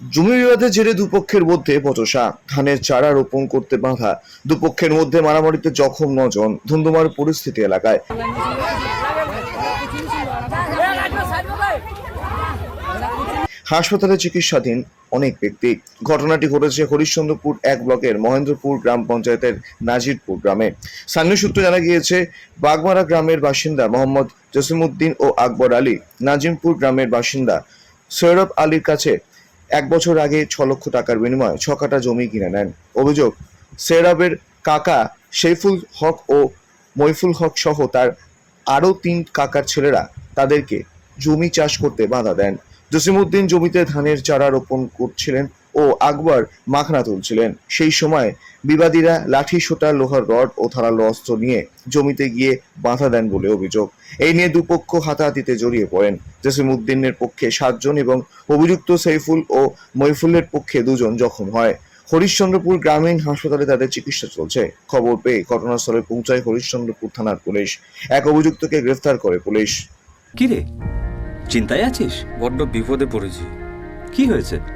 জমি বিবাদের জেরে দুপক্ষের মধ্যে বচসা ধানের চারা রোপণ করতে বাধা। দুপক্ষের মধ্যে মারামারিতে জখম নজন। ধুন্ধুমার পরিস্থিতি এলাকায়। হাসপাতালে চিকিৎসাধীন অনেক ব্যক্তি। ঘটনাটি ঘটেছে হরিশ্চন্দ্রপুর এক ব্লকের মহেন্দ্রপুর গ্রাম পঞ্চায়েতের নাজিরপুর গ্রামে। স্থানীয় সূত্রে জানা গিয়েছে, বাগমারা গ্রামের বাসিন্দা মোহাম্মদ জসিমউদ্দিন ও আকবর আলী, নাজিমপুর গ্রামের বাসিন্দা সৈরব আলীর কাছে এক বছর আগে ছ লক্ষ টাকার বিনিময়ে ছ কাটা জমি কিনে নেন। অভিযোগ সেরাবের কাকা শেফুল হক ও মইফুল হক সহ তার আরও তিন কাকার ছেলেরা তাদেরকে জমি চাষ করতে বাধা দেন। জসিমউদ্দিন জমিতে ধানের চারা রোপণ করছিলেন ও আকবর মাখনা তুলছিলেন। সেই সময় বিবাদীরা লাঠি সোটা লোহার রড ও ধারালো অস্ত্র নিয়ে জমিতে গিয়ে বাধা দেন বলে অভিযোগ। এই নিয়ে দুপক্ষ হাতাহাতিতে জড়িয়ে পড়েন। জসিমউদ্দিনের পক্ষে সাতজন এবং অভিযুক্ত সৈফুল ও মৈফুলের পক্ষে দুজন জখম হয়। হরিশ্চন্দ্রপুর গ্রামীণ হাসপাতালে তাদের চিকিৎসা চলছে। খবর পেয়ে ঘটনাস্থলে পৌঁছায় হরিশ্চন্দ্রপুর থানার পুলিশ। এক অভিযুক্তকে গ্রেফতার করে পুলিশ। কিরে? চিন্তায় আছিস? বড্ড বিপদে পড়েছি। কি হয়েছে?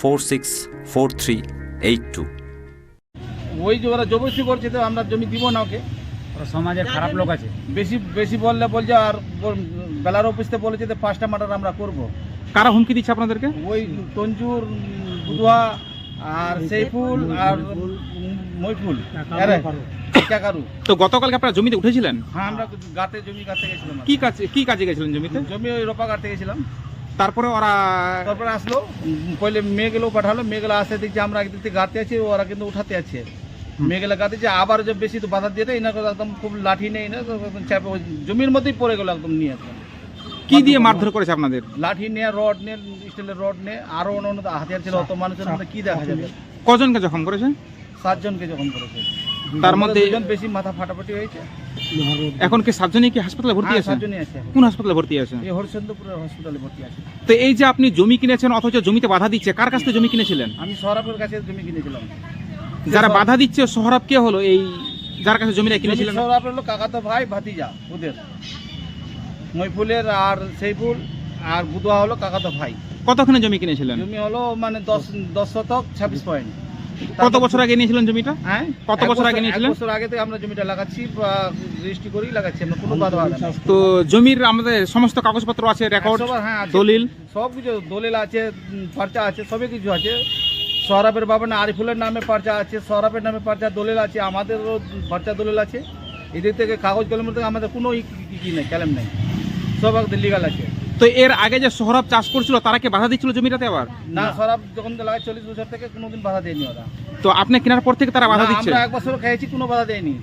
four six four three eight two ওই যে ওরা জবরদস্তি করছে তো আমরা জমি দিব না ওকে। ওরা সমাজের খারাপ লোক আছে। বেশি বেশি বললে বলছে আর বেলার অফিসতে বলেছে যে পাঁচটা মার্ডার আমরা করব। কারা হুমকি দিচ্ছে আপনাদেরকে? ওই তঞ্জুর বুধুয়া আর সেইফুল আর মইফুল কাকারু তো গতকালকে আপনারা জমিতে উঠেছিলেন? হ্যাঁ আমরা গাতে জমি গাতে গেছিলাম। কি কাজে কি কাজে গেছিলেন জমিতে? জমি ওই রোপা কাটতে গেছিলাম। তারপরে ওরা তারপরে আসলো পহলে মেয়েগুলো পাঠালো মেয়েগুলো আসে দেখছি আমরা একদিক থেকে গাতে আছি ওরা কিন্তু উঠাতে আছে। মেয়েগুলো গাতেছে আবার যে বেশি তো বাধা দিয়ে দেয় এনাকে একদম খুব লাঠি নেই না চাপে জমির মধ্যেই পড়ে গেলো একদম নিয়ে একদম। কি দিয়ে মারধর করেছে আপনাদের? লাঠি নিয়ে রড নিয়ে স্টিলের রড নিয়ে আরও অন্য হাতিয়ার ছিল অত মানুষের মধ্যে কি দেখা যাবে? কজনকে জখম করেছে? সাতজনকে যখন করেছে। তার মধ্যে বেশি মাথা ফাটাফাটি হয়েছে। এখন কি সাতজনই কি হাসপাতালে ভর্তি হ্যাঁ, আছে। কোন হাসপাতালে ভর্তি আছে এই হরিচন্দ্রপুরের হসপিটালে ভর্তি আছে। তো এই যে আপনি জমি কিনেছেন অথচ জমিতে বাধা দিচ্ছে কার কাছ থেকে জমি কিনেছিলেন? আমি সহরাপুর কাছে জমি কিনেছিলাম। যারা বাধা দিচ্ছে সোহরাব কে হলো এই যার কাছে জমিটা কিনেছিলেন? সহরাপুর হলো কাকাতো ভাই ভাতিজা ওদের। মইফুলের আর সেইফুল আর বুধুয়া হলো কাকাতো ভাই। কতখানি জমি কিনেছিলেন? জমি হলো মানে দশ দশ শতক ছাব্বিশ পয়েন্ট। কত বছর আগে নিয়েছিলেন জমিটা? হ্যাঁ? কত বছর আগে নিয়েছিলেন? বছর আগে থেকে আমরা জমিটা লাগাচ্ছি রেজিস্ট্রি করেই লাগাচ্ছি আমরা কোনো বাধা। তো জমির আমাদের সমস্ত কাগজপত্র আছে রেকর্ড হ্যাঁ আছে। দলিল। সব কিছু দলিল আছে পার্চা আছে সবই কিছু আছে। সৌরভের বাবা না আরিফুলের নামে পার্চা আছে সৌরভের নামে পার্চা দলিল আছে আমাদেরও পার্চা দলিল আছে। এদের থেকে কাগজ কলমের থেকে আমাদের কোনো কি- কি নেই ক্যালেম নেই। সব লিগাল আছে। তো এর আগে যে সোহরাব চাষ করছিল তারা কি বাধা দিচ্ছিল জমিটাতে আবার? না সৌরভ যখন লাগায় চল্লিশ বছর থেকে কোনোদিন বাধা দেয়নি ওরা। তো আপনি কেনার পর থেকে তারা বাধা দিচ্ছে? আমরা এক বছর খেয়েছি কোনো বাধা দেয়নি।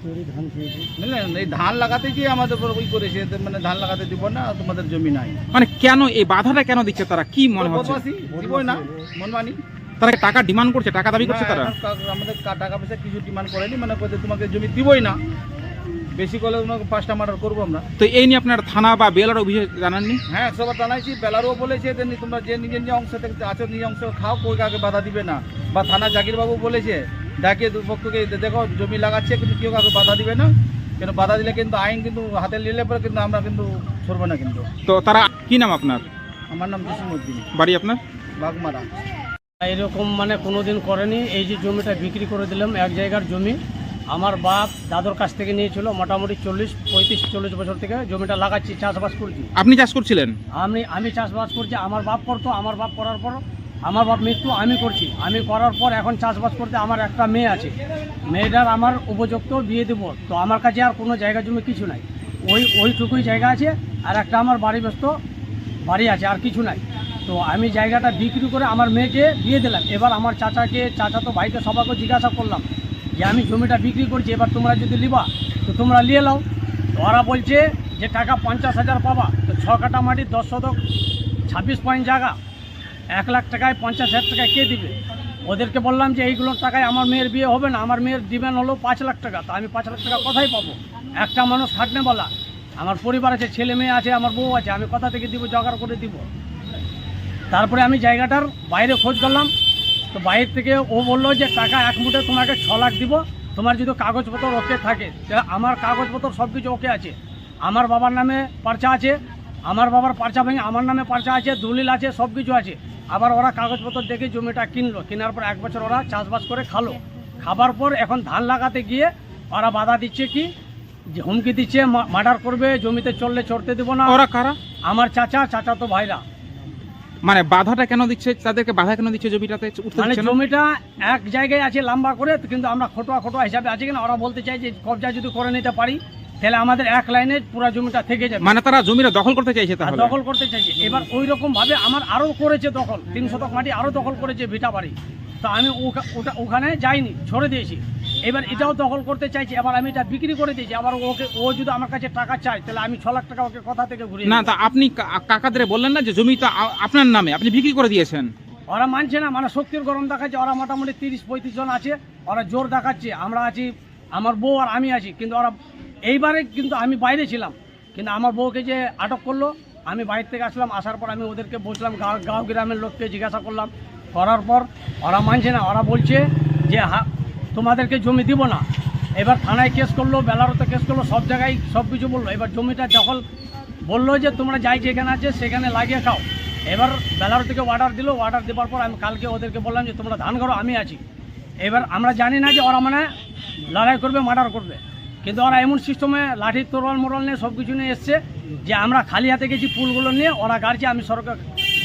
বুঝলেন? এই ধান লাগাতে গিয়ে আমাদের উপর ওই করেছে মানে ধান লাগাতে দিব না তোমাদের জমি নাই। মানে কেন এই বাধাটা কেন দিচ্ছে তারা? কি মনে হচ্ছে? দিবই না মনমানি। তারা টাকা ডিমান্ড করছে? টাকা দাবি করছে তারা? আমাদের টাকা পয়সা কিছু ডিমান্ড করেনি মানে তোমাকে জমি দিবই না। বেশি করলে তোমাকে পাঁচটা মার্ডার করব আমরা। তো এই নিয়ে আপনার থানা বা বেলার অভিযোগ জানাননি? হ্যাঁ একশোবার জানাইছি। বেলারও বলেছে যে তোমরা যে নিজের নিজের অংশ থেকে আছো নিজের অংশ খাও কই কাকে বাধা দিবে না। বা থানা জাকিরবাবু বলেছে ডাকে দুপক্ষকে দেখো জমি লাগাচ্ছে কিন্তু কেউ কাকে বাধা দিবে না। কেন বাধা দিলে কিন্তু আইন কিন্তু হাতে নিলে পরে কিন্তু আমরা কিন্তু ছড়বো না কিন্তু। তো তারা কি নাম আপনার? আমার নাম জসিমুদ্দিন বাড়ি আপনার? বাগমারা। এরকম মানে কোনোদিন করেনি। এই যে জমিটা বিক্রি করে দিলাম এক জায়গার জমি। আমার বাপ দাদুর কাছ থেকে নিয়েছিল মোটামুটি চল্লিশ পঁয়ত্রিশ চল্লিশ বছর থেকে জমিটা লাগাচ্ছি চাষবাস করছি। আপনি চাষ করছিলেন? আমি আমি চাষবাস করছি আমার বাপ করতো আমার বাপ করার পর আমার বাপ মৃত্যু আমি করছি। আমি করার পর এখন চাষবাস করতে আমার একটা মেয়ে আছে। মেয়েটার আমার উপযুক্ত বিয়ে দেবো তো আমার কাছে আর কোনো জায়গা জমি কিছু নাই। ওই ওইটুকুই জায়গা আছে আর একটা আমার বাড়ি ব্যস্ত বাড়ি আছে আর কিছু নাই। তো আমি জায়গাটা বিক্রি করে আমার মেয়েকে দিয়ে দিলাম। এবার আমার চাচাকে চাচা তো ভাইকে সবাইকে জিজ্ঞাসা করলাম যে আমি জমিটা বিক্রি করছি, এবার তোমরা যদি লিবা তো তোমরা নিয়ে নাও। ওরা বলছে যে টাকা পঞ্চাশ হাজার পাবা। তো ছ কাটা মাটি, দশ শতক, ছাব্বিশ পয়েন্ট জায়গা। এক লাখ টাকায় পঞ্চাশ হাজার টাকায় কে দিবে? ওদেরকে বললাম যে এইগুলোর টাকায় আমার মেয়ের বিয়ে হবে না, আমার মেয়ের ডিমান্ড হলো পাঁচ লাখ টাকা। তা আমি পাঁচ লাখ টাকা কোথায় পাবো? একটা মানুষ খাটনে বলা। আমার পরিবার আছে, ছেলে মেয়ে আছে, আমার বউ আছে, আমি কোথা থেকে দিব, জোগাড় করে দিব? তারপরে আমি জায়গাটার বাইরে খোঁজ করলাম। তো বাইরে থেকে ও বলল যে টাকা এক মুঠে তোমাকে ছ লাখ দিব। তোমার যদি কাগজপত্র ওকে থাকে আমার কাগজপত্র সব কিছু ওকে আছে। আমার বাবার নামে পার্চা আছে আমার বাবার পার্চা ভেঙে আমার নামে পার্চা আছে দলিল আছে সব কিছু আছে। আবার ওরা কাগজপত্র দেখে জমিটা কিনলো। কেনার পর এক বছর ওরা চাষবাস করে খালো। খাবার পর এখন ধান লাগাতে গিয়ে ওরা বাধা দিচ্ছে কি? যে হুমকি দিচ্ছে মার্ডার করবে জমিতে চললে চড়তে দেবো না। ওরা কারা? আমার চাচা চাচা তো ভাইরা। মানে বাধাটা কেন দিচ্ছে? তাদেরকে বাধা কেন দিচ্ছে জমিটাতে? মানে জমিটা এক জায়গায় আছে লম্বা করে কিন্তু আমরা খটোয়া খটোয়া হিসাবে আছে কিনা ওরা বলতে চাই যে কবজা যদি করে নিতে পারি তাহলে আমাদের এক লাইনে পুরো জমিটা থেকে যাবে। মানে তারা জমিটা দখল করতে চাইছে তাহলে? দখল করতে চাইছে। এবার ওই রকম ভাবে আমার আরও করেছে দখল তিন শতক মাটি আরও দখল করেছে ভিটা বাড়ি। তো আমি ওটা ওখানে যাইনি ছড়ে দিয়েছি। এবার এটাও দখল করতে চাইছি এবার আমি এটা বিক্রি করে দিয়েছি। আবার ওকে ও যদি আমার কাছে টাকা চায় তাহলে আমি ছ লাখ টাকা ওকে কথা থেকে ঘুরে না তা আপনি কাকাদের বললেন না যে জমিটা আপনার নামে আপনি বিক্রি করে দিয়েছেন? ওরা মানছে না মানে শক্তির গরম দেখাচ্ছে ওরা মোটামুটি তিরিশ পঁয়ত্রিশ জন আছে ওরা জোর দেখাচ্ছে। আমরা আছি আমার বউ আর আমি আছি কিন্তু ওরা এইবারে কিন্তু আমি বাইরে ছিলাম। কিন্তু আমার বউকে যে আটক করল, আমি বাইরে থেকে আসলাম, আসার পর আমি ওদেরকে বলছিলাম গাঁও গ্রামের লোককে জিজ্ঞাসা করলাম। করার পর ওরা মানছে না, ওরা বলছে যে, হা, তোমাদেরকে জমি দিব না। এবার থানায় কেস করল, বেলারতে কেস করল, সব জায়গায় সব কিছু বলল। এবার জমিটা দখল বলল যে, তোমরা যাই যেখানে আছে, সেখানে লাগিয়ে খাও। এবার বেলার থেকে অর্ডার দিল অর্ডার দেওয়ার পর আমি কালকে ওদেরকে বললাম যে, তোমরা ধান করো, আমি আছি। এবার আমরা জানি না যে ওরা মানে লড়াই করবে, মার্ডার করবে। কিন্তু ওরা এমন সিস্টেমে লাঠি তোরল মোরল নিয়ে সব কিছু নিয়ে এসছে যে আমরা খালি হাতে গেছি পুলগুলো নিয়ে ওরা গাড়ছে আমি সরকার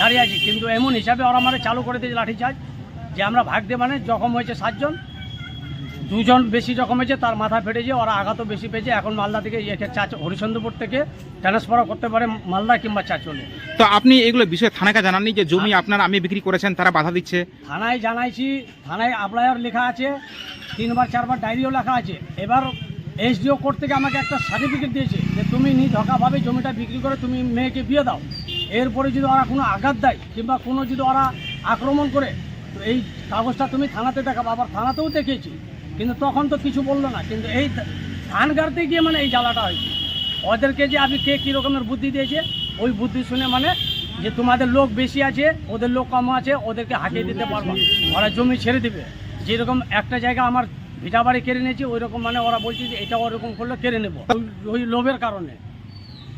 দাঁড়িয়ে আছি। কিন্তু এমন হিসাবে ওরা মানে চালু করে দিয়েছে লাঠি চার্জ যে আমরা ভাগ দিয়ে মানে জখম হয়েছে সাতজন। দুজন বেশি জখম হয়েছে তার মাথা ফেটেছে ওরা আঘাতও বেশি পেয়েছে। এখন মালদা থেকে ইয়ে চা হরিচন্দ্রপুর থেকে ট্রান্সফার করতে পারে মালদা কিংবা চাচলে তো আপনি এগুলো বিষয়ে থানাকে জানাননি যে জমি আপনার আমি বিক্রি করেছেন তারা বাধা দিচ্ছে? থানায় জানাইছি থানায় অ্যাপ্লায়ার লেখা আছে তিনবার চারবার ডায়েরিও লেখা আছে। এবার এসডিও কোর্ট থেকে আমাকে একটা সার্টিফিকেট দিয়েছে যে তুমি নি ধোকাভাবে জমিটা বিক্রি করে তুমি মেয়েকে বিয়ে দাও। এরপরে যদি ওরা কোনো আঘাত দেয় কিংবা কোনো যদি ওরা আক্রমণ করে, তো এই কাগজটা তুমি থানাতে দেখাবো। আবার থানাতেও দেখিয়েছি, কিন্তু তখন তো কিছু বলল না। কিন্তু এই ধান গাড়তে গিয়ে মানে এই জ্বালাটা হয়েছে। ওদেরকে যে আপনি কে কী রকমের বুদ্ধি দিয়েছে, ওই বুদ্ধি শুনে মানে যে তোমাদের লোক বেশি আছে, ওদের লোক কম আছে, ওদেরকে হাঁকিয়ে দিতে পারব। ওরা জমি ছেড়ে দিবে। যেরকম একটা জায়গা আমার ভিটা বাড়ি কেড়ে নিয়েছি ওই রকম মানে ওরা বলছে যে এটা ওরকম করলে কেড়ে নেব। ওই- ওই লোভের কারণে।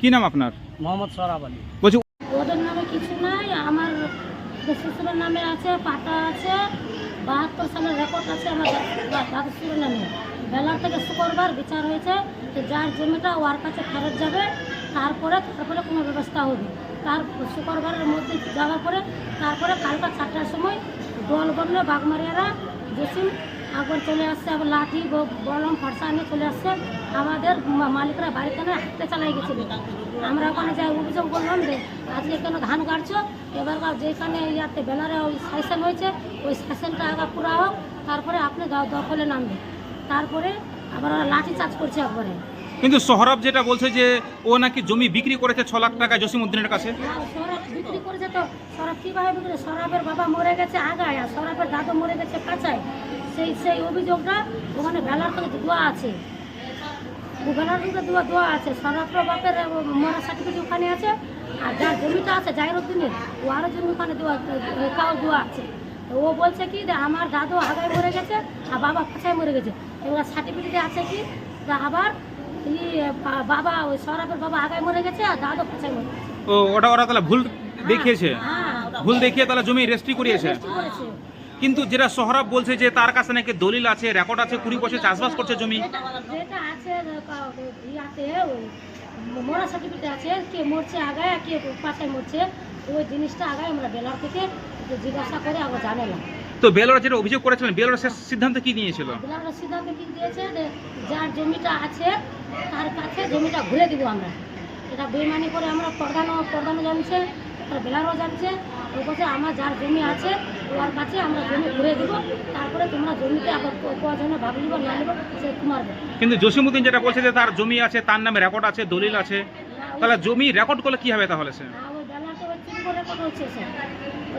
কি নাম আপনার? মোহাম্মদ সরাব আলী। বলছি ওদের নামে কিছু নাই আমার শ্বশুরের নামে আছে পাটা আছে বাহাত্তর সালের রেকর্ড আছে আমার দা- শ্বশুরের নামে। বেলার থেকে শুক্রবার বিচার হয়েছে যে যার জমিটা ওর কাছে ফেরত যাবে তারপরে তারপরে কোনো ব্যবস্থা হবে। তার শুক্রবারের মধ্যে যাওয়ার পরে তারপরে কালকা চারটার সময় দল বললে বাগমারিয়ারা জসিম একবার চলে আসছে আবার লাঠি বলম ফর্সা নিয়ে চলে আসছে। আমাদের মালিকরা বাড়িতে না হাঁটতে চালাই গেছিল। আমরা ওখানে যাই অভিযোগ করলাম যে আজকে কেন ধান কাটছো? এবার যেখানে ইয়াতে ব্যানারে ওই সাইসেন হয়েছে ওই সাইসেনটা আগে পুরা হোক তারপরে আপনি দখলে নামবে। তারপরে আবার ওরা লাঠি চার্জ করছে একবারে। কিন্তু সোহরব যেটা বলছে যে ও নাকি জমি বিক্রি করেছে ছ লাখ টাকা জসিম উদ্দিনের কাছে সরব বিক্রি করেছে তো। সরব কীভাবে বিক্রি সরবের বাবা মরে গেছে আগায় আর সরবের দাদু মরে গেছে কাঁচায়। সেই সেই অভিযোগটা ওখানে ভেলার থেকে দোয়া আছে। ভেলার থেকে দোয়া দোয়া আছে। সরবের বাপের মরা সার্টিফিকেট ওখানে আছে। আর যার জমিটা আছে জাহিরুদ্দিনের ও আরও জমি ওখানে দোয়া কাউ দোয়া আছে। ও বলছে কি যে আমার দাদু আগায় মরে গেছে আর বাবা পাছায় মরে গেছে। এবার সার্টিফিকেটে আছে কি যে আবার বাবা ওই সরবের বাবা আগায় মরে গেছে আর দাদু পাছায় মরে গেছে। ও ওটা ওরা তাহলে ভুল দেখিয়েছে? হ্যাঁ। ভুল দেখিয়ে তাহলে জমি রেজিস্ট্রি করিয়েছে? কিন্তু যেটা সোহরব বলছে যে তার কাছে নাকি দলিল আছে রেকর্ড আছে কুড়ি বছর চাষবাস করছে জমি। যেটা আছে ইয়াতে ওই মরা সার্টিফিকেট আছে কে মরছে আগায় কে পাশায় মরছে ওই জিনিসটা আগায় আমরা বেলার থেকে জিজ্ঞাসা করে আবার জানালাম। তো বেলোরা যেটা অভিযোগ করেছিলেন বেলোরা শেষ সিদ্ধান্ত কি নিয়েছিল? বেলার সিদ্ধান্ত কি দিয়েছে যার জমিটা আছে তার কাছে জমিটা ঘুরে দিব আমরা। এটা বেমানি করে আমরা প্রধানও প্রধানও জানছে বেলারও জানছে ও বলছে আমার যার জমি আছে ওর কাছে আমরা জমি ঘুরে দিব। তারপরে তোমরা জমিতে আবার ক- কজনে ভাগ নিব না নিব সে তোমার। কিন্তু জসিমউদ্দিন যেটা বলছে যে তার জমি আছে তার নামে রেকর্ড আছে দলিল আছে তাহলে জমি রেকর্ড করলে কি হবে তাহলে সে? না,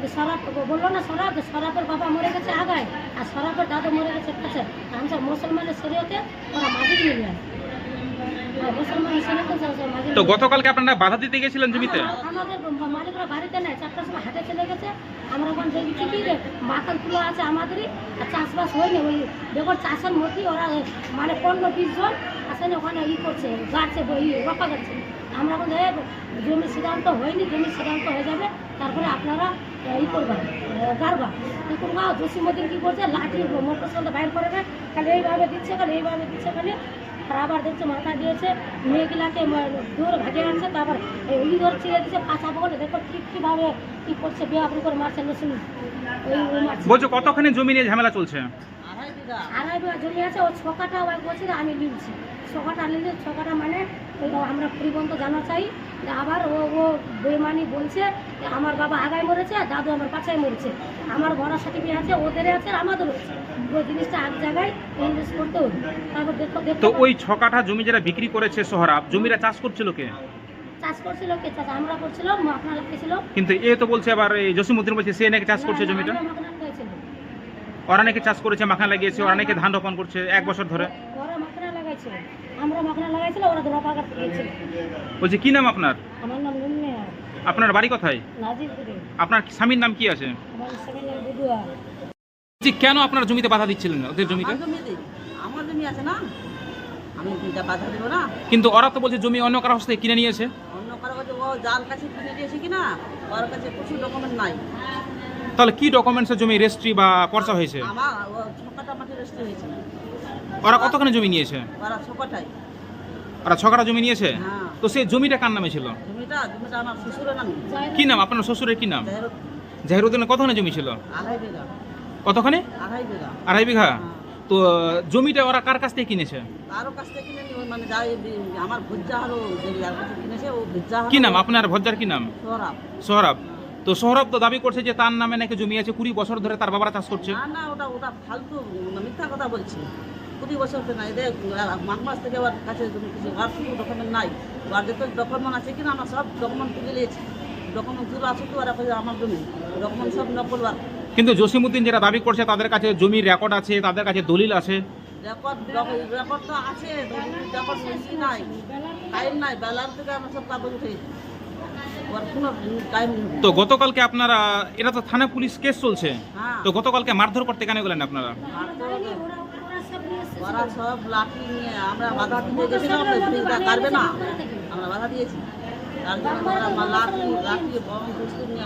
সরাব বলল সরাব সরাবের বাবা মরে গেছে আগায় আর সরাবের দাদু মরে গেছে কাছে আমি সব মুসলমানের শরীয়তে ওরা মাঝির মিলে আর মুসলমানের শরীয়তে মাঝির তো গতকালকে আপনারা বাধা দিতে গেছিলেন জমিতে? আমাদের মালিকরা বাড়িতে নেই চারটার সময় হাটে চলে গেছে। আমরা ওখানে দেখছি কি রে? মাখন তুলো আছে আমাদেরই আর চাষবাস হয়নি ওই দেখো চাষের মধ্যেই ওরা মানে পনেরো বিশ জন ওখানে ই করছে গাছে ই গাছে আমরা বলি "এ, জমি সিদ্ধান্ত হয়নি জমি সিদ্ধান্ত হয়ে যাবে তারপরে আপনারা ই করবেন গারবা ই করবা জসি মদিন কী করছে লাঠি মোটর সাইকেল বাইর করে না খালি এইভাবে দিচ্ছে খালি এইভাবে দিচ্ছে খালি আবার দেখছে মাথা দিয়েছে মেয়েগুলাকে দূর ভাগে আনছে তারপর এই ধর ছিঁড়ে দিচ্ছে পাশা বলে দেখো ঠিক কীভাবে কী করছে বিয়া করে মারছে নসুন বলছো কতখানি জমি নিয়ে ঝামেলা চলছে? আড়াই বিঘা। জমি আছে ও ছকাটা ওই বলছে যে আমি নিচ্ছি ছকাটা নিলে ছকাটা মানে আমরা পরিবহন জানা চাই। আবার ও ও বেমানি বলছে যে আমার বাবা আগায় মরেছে আর দাদু আমার পাছায় মরেছে। আমার বড় সার্টিফিকেট আছে ওদের আছে আমাদেরও আছে। ওই জিনিসটা এক জায়গায় ইনভেস্ট করতে হবে। তারপর দেখো দেখো তো ওই ছ কাঠা জমি যারা বিক্রি করেছে সোহরাব জমিরা চাষ করছিল কে? চাষ করছিল কে? চাষ আমরা করছিলাম মাখনা কিন্তু এ তো বলছে আবার এই জসিমুদ্দিন বলছে সে নাকি চাষ করছে জমিটা? মাখনা ওরা নাকি চাষ করেছে মাখা লাগিয়েছে ওরা নাকি ধান রোপণ করছে এক বছর ধরে। মাখনা লাগাইছিল আমরা মাখনা লাগাইছিল ওরা ধরা বলছে কি নাম আপনার? আমার নাম আপনার বাড়ি কোথায়? নাজিরপুরে। আপনার স্বামীর নাম কি আছে? আমার সেকেন্ড বুধুয়া। জি কেন আপনার জমিতে বাধা দিচ্ছিলেন ওদের জমিতে? আমার জমি আছে না। আমি দুইটা বাধা দেবো না। কিন্তু ওরা তো বলছে জমি অন্য কারও থেকে কিনে নিয়েছে। অন্য কারও কাছে ও যার কাছে কিনে দিয়েছে কিনা ওর কাছে কিছু ডকুমেন্ট নাই। তাহলে কি ডকুমেন্টসের জমি রেজিস্ট্রি বা পর্চা হয়েছে? আমার ছকাটা মাটি রেস্টে হয়েছে। ওরা কতখানি জমি নিয়েছে? ওরা ছকাটাই। ওরা ছকাটা জমি নিয়েছে? হ্যাঁ। তো সেই জমিটা কার নামে ছিল? জমিটা জমিটা আমার শ্বশুরের নামে। কি নাম? আপনার শ্বশুরের কি নাম? জাহিরুদ্দিনের কতখানি জমি ছিল? আড়াই বিঘা। কতখানি? আড়াই বিঘা। আড়াই বিঘা? হ্যাঁ। তো জমিটা ওরা কার কাছ থেকে কিনেছে? কারও কাছ থেকে কিনে মানে যাই আমার ভুজ্জা যার কিনেছে ও ভুজ্জা কি নাম? আপনার ভজ্জার কি নাম? সরাব সোহরাব তো সোহরাব তো দাবি করছে যে তার নামে নাকি জমি আছে কুড়ি বছর ধরে তার বাবারা চাষ করছে। না না ওটা ওটা ফালতু মানে মিথ্যা কথা বলছি। কুড়ি বছর তো নাই মাঘ মাস থেকে ওর কাছে কিছু আর কোনো ডকুমেন্ট নাই। ওর যত ডকুমেন্ট আছে কিনা আমরা সব ডকুমেন্ট তুলে নিয়েছি। ডকুমেন্ট তুলে আছে তো কাছে আমার জমি। ডকুমেন্ট সব নকল বার কিন্তু জসিমুদ্দিন যেটা দাবি করছে তাদের কাছে জমির রেকর্ড আছে তাদের কাছে দলিল আছে। রেকর্ড রেকর্ড তো আছে রেকর্ড বেশি নাই টাইম নাই বেলার থেকে আমরা সব কাগজ উঠেছি তো গতকালকে আপনারা এটা তো থানা পুলিশ কেস চলছে। হ্যাঁ। তো গতকালকে মারধর করতে কেন গেলেন আপনারা? আর ওরা ওরা সব নিয়ে এসেছে। ওরা সব লাঠি নিয়ে আমরা বাধা দিতে গেছিলাম পুলিশরা কাটবে না আমরা বাধা দিয়েছি তার জন্য ওরা লাঠি লাঠি বম পিস্তল নিয়ে